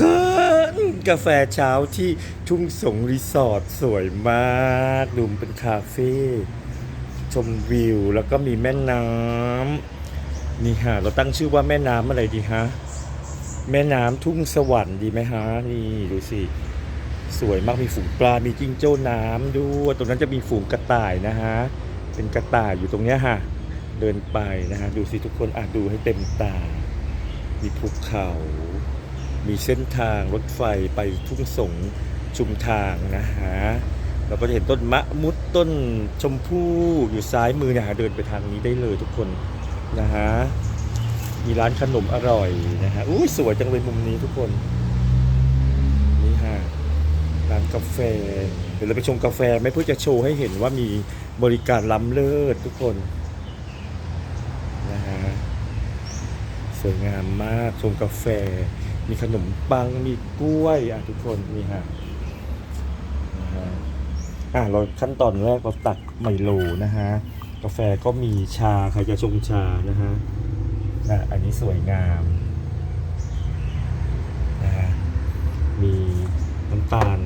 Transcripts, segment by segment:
คนกาแฟเช้าที่ทุ่งสงรีสอร์ทสวยมากดูมเป็นคาเฟ่ชมวิวแล้วก็มีแม่น้ำนี่ฮะเราตั้งชื่อว่าแม่น้ำอะไรดีฮะแม่น้ำทุ่งสวรรค์ดีไหมฮะนี่ดูสิ สวยมากมีฝูงปลา มีจิ้งโจ้น้ำด้วยตรงนั้นจะมีฝูงกระต่ายนะฮะเป็นกระต่ายอยู่ตรงเนี้ยฮะเดินไปนะฮะดูสิทุกคนอะดูให้เต็มตา มีภูเขา มีเส้นทางรถไฟไปทุ่งสงชุมทางนะฮะเราก็จะเห็นต้นมะมุดต้นชมพู่อยู่ซ้ายมือเนี่ยฮะเดินไปทางนี้ได้เลยทุกคนนะฮะมีร้านขนมอร่อยนะฮะอุ้ยสวยจังเลยมุมนี้ทุกคนนี่ฮะร้านกาแฟเดี๋ยวเราไปชมกาแฟไม่เพื่อจะโชว์ให้เห็นว่ามีบริการล้ำเลิศทุกคนนะฮะสวยงามมากชมกาแฟ มีขนมปังมีกล้วยอะทุกคนนี่ฮะอะเราขั้นตอนแรกเราตักไมโลนะฮะกาแฟก็มีชาใครจะชงชานะฮะอะอันนี้สวยงามนะฮะมีน้ำตาล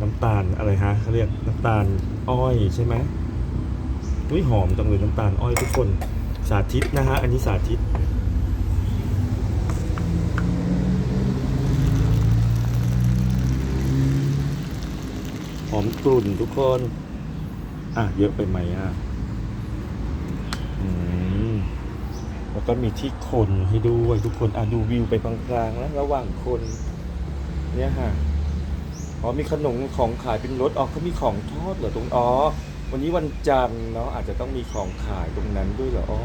น้ำตาลอะไรฮะเขาเรียกน้ำตาลอ้อยใช่ไหมอุ้ยหอมจังเลยน้ำตาลอ้อยทุกคนสาธิตนะฮะอันนี้สาธิต หอมกลุ่นทุกคน อะ เยอะไปไหมอะอืมแล้วก็มีที่คนให้ด้วยทุกคน อะ ดูวิวไปกลางๆแล้วระหว่างคน เนี่ยฮะอ๋อมีขนมของขายเป็นรถอ๋อเขามีของทอดเหรอตรงอ๋อวันนี้วันจันทร์เนาะอาจจะต้องมีของขายตรงนั้นด้วยเหรออ๋อ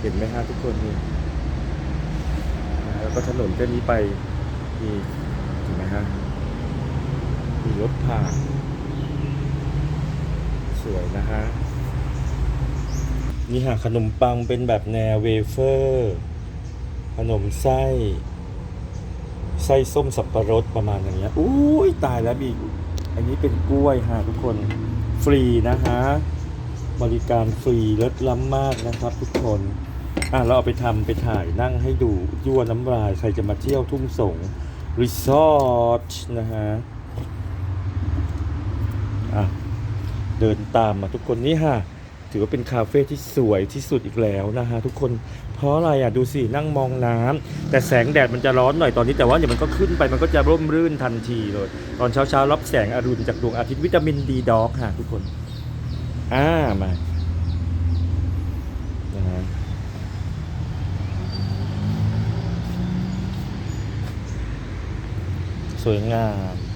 เห็นไหมฮะทุกคนนี่แล้วก็ถนนเส้นนี้ไปมีเห็นไหมฮะ รถผ่านสวยนะฮะนี่ฮะขนมปังเป็นแบบแนวเวเฟอร์ ขนมไส้ไส้ส้มสับปะรดประมาณอย่างเงี้ยอุ้ยตายแล้วมีอันนี้เป็นกล้วยฮะทุกคนฟรีนะฮะบริการฟรีเลิศล้ำมากนะครับ ทุกคนอะเราเอาไปทำไปถ่ายนั่งให้ดูยั่วน้ำลายใครจะมาเที่ยวทุ่งสงรีสอร์ทนะฮะ อะเดินตามมาทุกคนนี่ฮะถือว่าเป็นคาเฟ่ที่สวยที่สุดอีกแล้วนะฮะทุกคนเพราะอะไรอะดูสินั่งมองน้ำแต่แสงแดดมันจะร้อนหน่อยตอนนี้แต่ว่าเดี๋ยวมันก็ขึ้นไปมันก็จะร่มรื่นทันทีเลย ตอนเช้าเช้าๆรับแสงอรุณจากดวงอาทิตย์วิตามินดีด็อกฮะทุกคนอ่ามานะฮะสวยงาม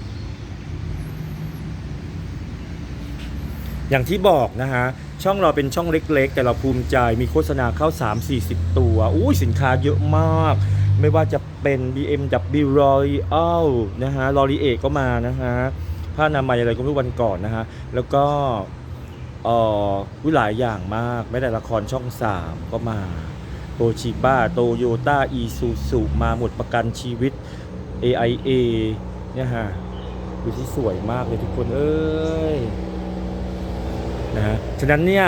อย่างที่บอกนะฮะ ช่องเราเป็นช่องเล็ก ๆ แต่เราภูมิใจมีโฆษณาเข้า 3-40 ตัวอุ้ยสินค้าเยอะมาก ไม่ว่าจะเป็น BMW Royal นะฮะ l o r i e ก็มานะฮะ ผ้านามัยอะไรก็ไม่รู้วันก่อนนะฮะ แล้วก็เอ่อวิหลายอย่างมาก ไม่แต่ละครช่อง 3 ก็มาโตชิบ้าโตโยต้าอีซูซูมาหมดประกันชีวิต AIA เนี่ยฮะดูที่สวยมากเลยทุกคนเอ้ย ฉะนั้นเนี่ย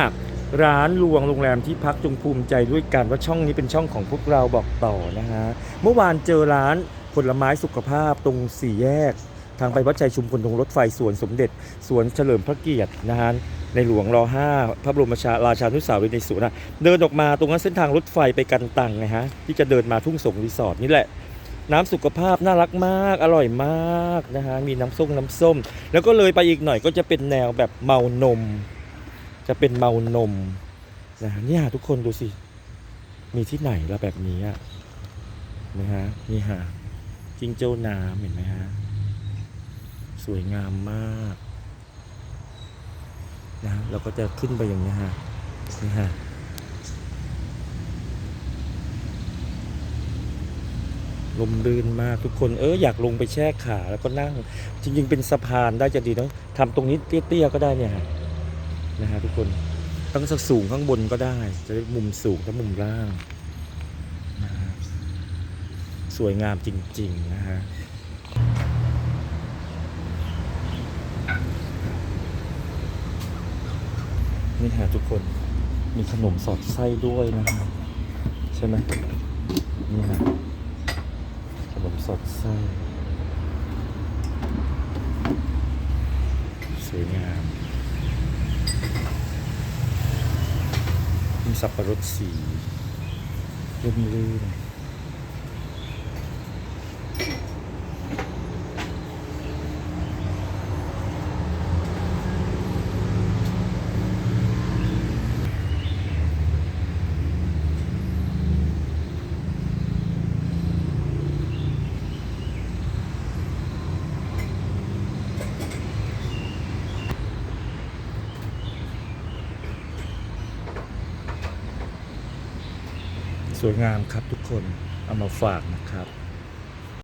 ร้านลวงโรงแรมที่พักจงภูมิใจด้วยกันว่าช่องนี้เป็นช่องของพวกเราบอกต่อนะฮะเมื่อวานเจอร้านผลไม้สุขภาพตรงสี่แยก ทางไปวัดชัยชุมพลตรงรถไฟสวนสมเด็จสวนเฉลิมพระเกียรตินะฮะในหลวงรอ5พระบรมชาราชานุสาวรีย์ในสวนนะเดินออกมาตรงนั้นเส้นทางรถไฟไปกันตังไงฮะที่จะเดินมาทุ่งสงรีสอร์ทนี่แหละน้ำสุขภาพน่ารักมาก อร่อยมากนะฮะมีน้ำส้มน้ำส้ม แล้วก็เลยไปอีกหน่อยก็จะเป็นแนวแบบเมานม จะเป็นเมานมนะเนี่ยทุกคนดูสิ มีที่ไหนละแบบนี้อะนะฮะนี่ฮะจิงเจ้น้ำเห็นไหมฮะ สวยงามมากนะเราก็จะขึ้นไปอย่างนี้ฮะนี่ฮะลมลื่นมากทุกคนเอออยากลงไปแช่ขาแล้วก็นั่ง จริง ๆ เป็นสะพานได้จะดีเนาะทำตรงนี้เตี้ยๆก็ได้เนี่ยฮะ นะฮะทุกคนตั้งสักสูงข้างบนก็ได้ จะได้มุมสูงและมุมล่างนะฮะสวยงามจริง ๆ นะฮะนี่ฮะทุกคนมีขนมสอดไส้ด้วยนะครับใช่ไหมนี่ฮะขนมสอดไส้วยงาม มี สับปะรดสีร่มรื่น สวยงามครับทุกคนเอามาฝากนะครับ